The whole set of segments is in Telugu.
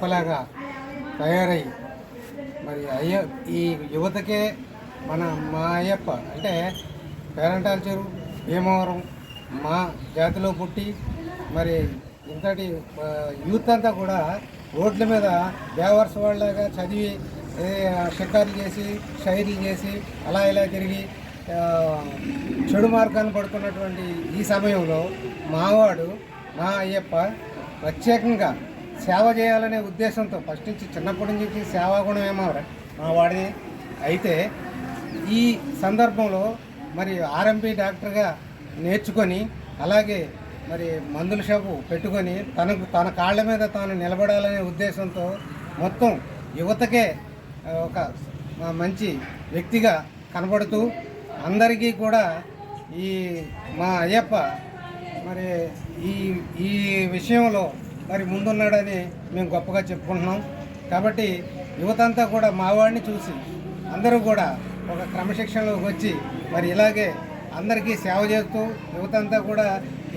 అయ్యప్పలాగా తయారై మరి అయ్య ఈ యువతకే మన మా అయ్యప్ప అంటే పేరంటాల చెరువు భీమవరం మా జాతిలో పుట్టి మరి ఇంతటి యూత్ అంతా కూడా రోడ్ల మీద బేవర్స్ వాళ్ళగా చదివి షికార్లు చేసి షైర్లు చేసి అలా ఇలా తిరిగి చెడు మార్గాన్ని పడుతున్నటువంటి ఈ సమయంలో మావాడు మా అయ్యప్ప ప్రత్యేకంగా సేవ చేయాలనే ఉద్దేశంతో ఫస్ట్ నుంచి చిన్నప్పటి నుంచి సేవా గుణం ఏమో మా వాడిది. అయితే ఈ సందర్భంలో మరి ఆర్ఎంపీ డాక్టర్గా నేర్చుకొని అలాగే మరి మందుల షాపు పెట్టుకొని తనకు తన కాళ్ళ మీద తాను నిలబడాలనే ఉద్దేశంతో మొత్తం యువతకే ఒక మంచి వ్యక్తిగా కనబడుతూ అందరికీ కూడా ఈ మా అయ్యప్ప మరి ఈ ఈ విషయంలో మరి ముందున్నాడని మేము గొప్పగా చెప్పుకుంటున్నాం. కాబట్టి యువతంతా కూడా మావాడిని చూసి అందరూ కూడా ఒక క్రమశిక్షణలోకి వచ్చి మరి ఇలాగే అందరికీ సేవ చేస్తూ యువతంతా కూడా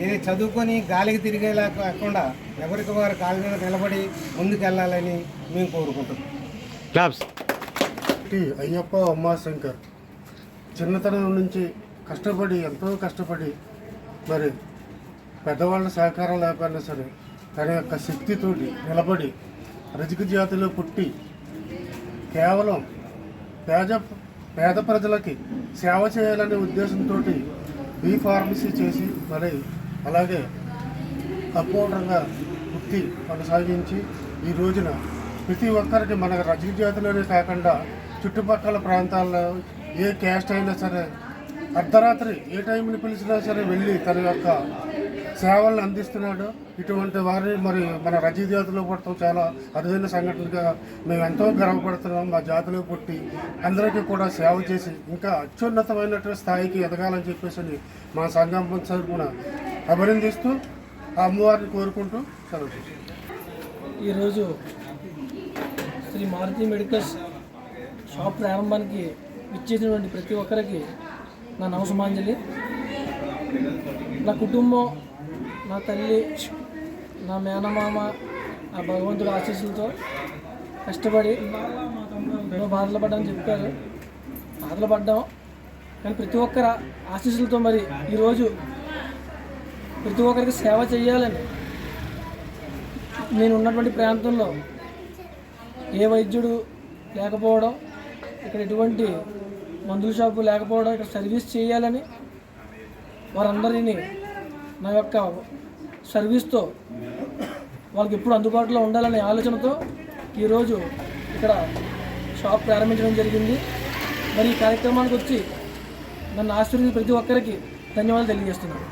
ఏది చదువుకొని గాలికి తిరిగేలా కాకుండా ఎవరికి వారు కాళ్ళ మీద నిలబడి ముందుకెళ్ళాలని మేము కోరుకుంటున్నాం. క్లాప్స్ టి అయ్యప్ప ఉమాశంకర్ చిన్నతనం నుంచి కష్టపడి ఎంతో కష్టపడి మరి పెద్దవాళ్ళ సహకారం లేకపోయినా సరే తన యొక్క శక్తితోటి నిలబడి రజక జాతిలో పుట్టి కేవలం పేద పేద ప్రజలకి సేవ చేయాలనే ఉద్దేశంతో బీ ఫార్మసీ చేసి మరి అలాగే కంపౌండర్గా వృత్తి కొనసాగించి ఈ రోజున ప్రతి ఒక్కరికి మన రజక జాతిలోనే కాకుండా చుట్టుపక్కల ప్రాంతాల్లో ఏ క్యాస్ట్ అయినా సరే అర్ధరాత్రి ఏ టైంని పిలిచినా సరే వెళ్ళి తన యొక్క సేవలను అందిస్తున్నాడు. ఇటువంటి వారిని మరి మన రజీ జాతిలో పుట్టడం చాలా అరుదైన సంఘటనగా మేము ఎంతో గర్వపడుతున్నాం. మా జాతిలో పుట్టి అందరికీ కూడా సేవ చేసి ఇంకా అత్యున్నతమైనటువంటి స్థాయికి ఎదగాలని చెప్పేసి మా సంఘం తరపున అభినందిస్తూ ఆ అమ్మవారిని కోరుకుంటూ సెలవు ఈరోజు శ్రీ మారుతి మెడికల్స్ షాప్ ప్రారంభానికి ఇచ్చేసినటువంటి ప్రతి ఒక్కరికి నా నమస్మాంజలి నా కుటుంబం నా తల్లి నా మేనమామ ఆ భగవంతుడి ఆశీస్సులతో కష్టపడి ఎన్నో బాధలు పడ్డామని చెప్పారు. బాధలు పడ్డాం. కానీ ప్రతి ఒక్కరి ఆశీస్సులతో మరి ఈరోజు ప్రతి ఒక్కరికి సేవ చేయాలని నేను ఉన్నటువంటి ప్రాంతంలో ఏ వైద్యుడు లేకపోవడం ఇక్కడ ఎటువంటి మందుల షాపు లేకపోవడం ఇక్కడ సర్వీస్ చేయాలని వారందరినీ నా యొక్క సర్వీస్తో వాళ్ళకి ఎప్పుడు అందుబాటులో ఉండాలనే ఆలోచనతో ఈరోజు ఇక్కడ షాప్ ప్రారంభించడం జరిగింది. మరి ఈ కార్యక్రమానికి వచ్చి నన్ను ఆశీర్వదించిన ప్రతి ఒక్కరికి ధన్యవాదాలు తెలియజేస్తున్నాను.